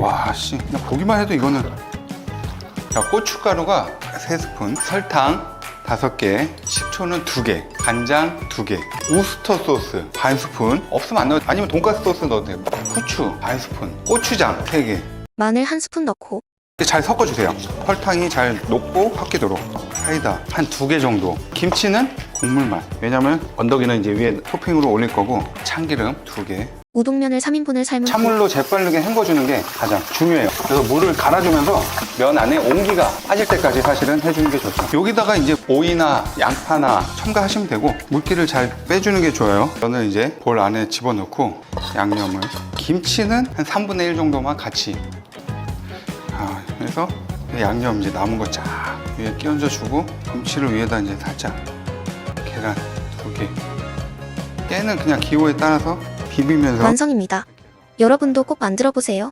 와, 씨. 그냥 보기만 해도 이거는. 자, 고춧가루가 3스푼, 설탕 5개, 식초는 2개, 간장 2개, 우스터 소스 반 스푼, 없으면 안 넣어도 아니면 돈가스 소스 넣어도 되고, 후추 반 스푼, 고추장 3개. 마늘 한 스푼 넣고 잘 섞어주세요. 설탕이 잘 녹고 섞이도록. 사이다 한 두 개 정도. 김치는 국물만. 왜냐면 언덕이는 이제 위에 토핑으로 올릴 거고, 참기름 두 개. 우동면을 3인분을 삶은 후 찬물로 재빠르게 헹궈주는 게 가장 중요해요. 그래서 물을 갈아주면서 면 안에 온기가 빠질 때까지 사실은 해주는 게 좋죠. 여기다가 이제 오이나 양파나 첨가하시면 되고 물기를 잘 빼주는 게 좋아요. 면을 이제 볼 안에 집어넣고 양념을 김치는 한 3분의 1 정도만 같이 아, 그래서 양념 이제 남은 거 쫙 위에 끼얹어 주고 김치를 위에다 이제 살짝 계란 두 개. 깨는 그냥 기호에 따라서 비비면서 완성입니다. 여러분도 꼭 만들어 보세요.